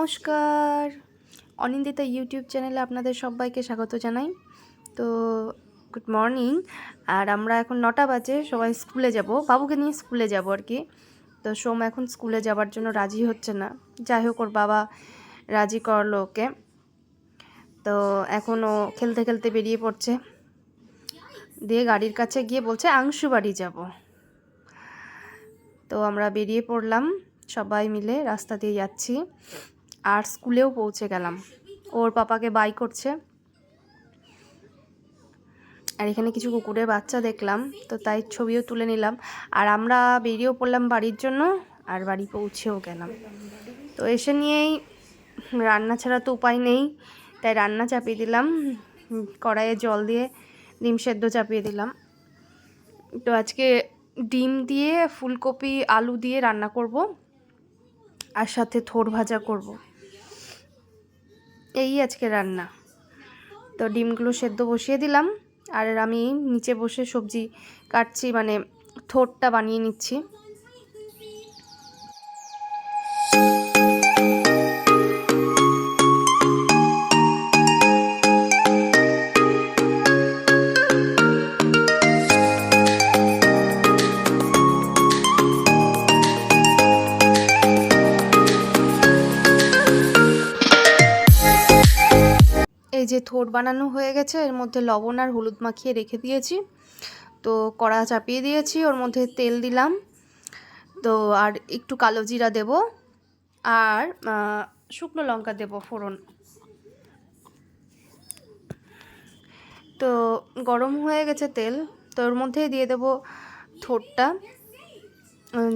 নমস্কার। অনিন্দিতা ইউটিউব চ্যানেলে আপনাদের সবাইকে স্বাগত জানাই। তো গুড মর্নিং আর আমরা এখন নটা বাজে, সবাই স্কুলে যাব। বাবুকে নিয়ে স্কুলে যাব আর কি। তো সোম এখন স্কুলে যাবার জন্য রাজি হচ্ছে না। যাই হোক, ওর বাবা রাজি করল ওকে। তো এখন ও খেলতে খেলতে বেরিয়ে পড়ছে। দিয়ে গাড়ির কাছে গিয়ে বলছে, আংশু বাড়ি যাব। তো আমরা বেরিয়ে পড়লাম, সবাই মিলে রাস্তা দিয়ে যাচ্ছি। আর স্কুলেও পৌঁছে গেলাম। ওর পাপাকে বাই করছে। আর এখানে কিছু কুকুরের বাচ্চা দেখলাম, তো তাই ছবিও তুলে নিলাম। আর আমরা বেরিয়েও পড়লাম বাড়ির জন্য, আর বাড়ি পৌঁছেও গেলাম। তো এসে নিয়েই রান্না ছাড়া তো উপায় নেই, তাই রান্না চাপিয়ে দিলাম। কড়াইয়ে জল দিয়ে ডিম সেদ্ধ চাপিয়ে দিলাম। তো আজকে ডিম দিয়ে ফুলকপি, আলু দিয়ে রান্না করব, আর সাথে থোর ভাজা করব। এই আজকে রান্না। তো ডিমগুলো সেদ্ধ বসিয়ে দিলাম আর আমি নিচে বসে সবজি কাটছি মানে থোটটা বানিয়ে নিচ্ছি। এই যে থোট বানানো হয়ে গেছে, এর মধ্যে লবণ আর হলুদ মাখিয়ে রেখে দিয়েছি। তো কড়া চাপিয়ে দিয়েছি, ওর মধ্যে তেল দিলাম। তো আর একটু কালো জিরা দেব আর শুকনো লঙ্কা দেব ফোড়ন। তো গরম হয়ে গেছে তেল, তো ওর মধ্যেই দিয়ে দেব থোটটা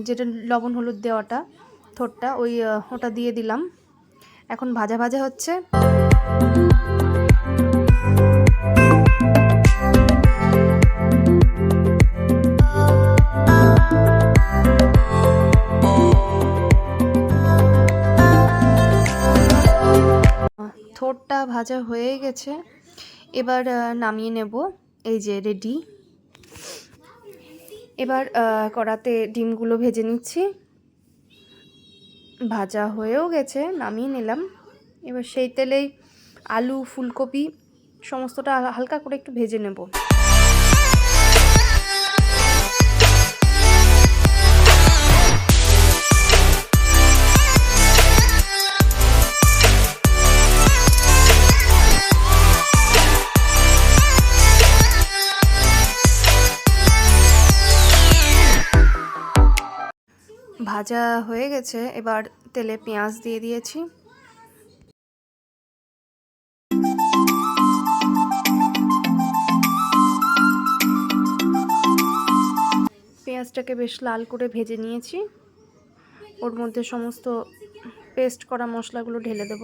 যেটা লবণ হলুদ দেওয়াটা, থোটটা, ওই ওটা দিয়ে দিলাম। এখন ভাজা ভাজা হচ্ছে। ভাজা হয়ে গেছে। এবার নামিয়ে নেব। এই যে রেডি এবার কড়াতে ডিমগুলো ভেজে নিচ্ছি। ভাজা হয়েও গেছে, নামিয়ে নিলাম। এবার সেই তেলেই আলু, ফুলকপি, সমস্তটা হালকা করে একটু ভেজে নেব। ভাজা হয়ে গেছে, এবার তেলে পেঁয়াজ দিয়ে দিয়েছি। পেঁয়াজটাকে বেশ লাল করে ভেজে নিয়েছি। ওর মধ্যে সমস্ত পেস্ট করা মশলাগুলো ঢেলে দেব।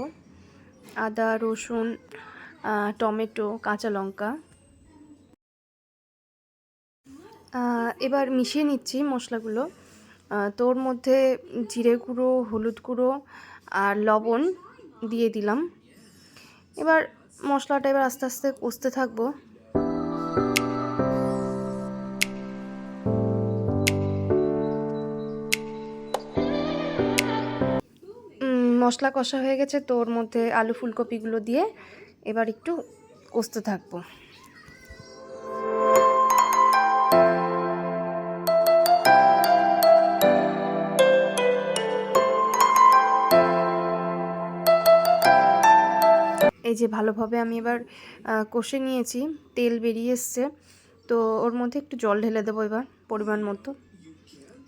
আদা, রসুন টমেটো, কাঁচা লঙ্কা। এবার মিশিয়ে নিচ্ছি মশলাগুলো। তোর মধ্যে জিরে গুঁড়ো, হলুদ গুঁড়ো আর লবণ দিয়ে দিলাম। এবার মশলাটা এবার আস্তে আস্তে কষতে থাকব। মশলা কষা হয়ে গেছে তো ওর মধ্যে আলু ফুলকপিগুলো দিয়ে এবার একটু কষতে থাকব। এই যে ভালোভাবে আমি এবার কষে নিয়েছি, তেল বেরিয়ে এসছে। তো ওর মধ্যে একটু জল ঢেলে দেবো এবার, পরিমাণ মতো।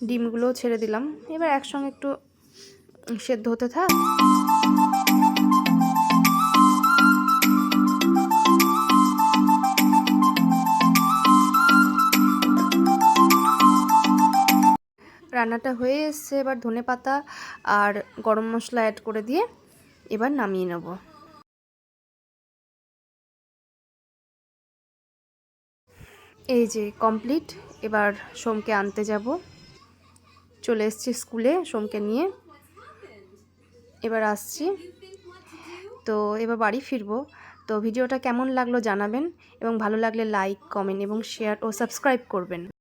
ডিমগুলোও ছেড়ে দিলাম। এবার একসঙ্গে একটু সেদ্ধ হতে থাক। রান্নাটা হয়ে এসছে, এবার ধনে পাতা আর গরম মশলা অ্যাড করে দিয়ে এবার নামিয়ে নেব। এই যে কমপ্লিট এবার সোমকে আনতে যাব। চলে এসছি স্কুলে সোমকে নিয়ে। এবার আসছি। তো এবার বাড়ি ফিরবো। তো ভিডিওটা কেমন লাগল জানাবেন এবং ভালো লাগলে লাইক কমেন্ট এবং শেয়ার ও সাবস্ক্রাইব করবেন।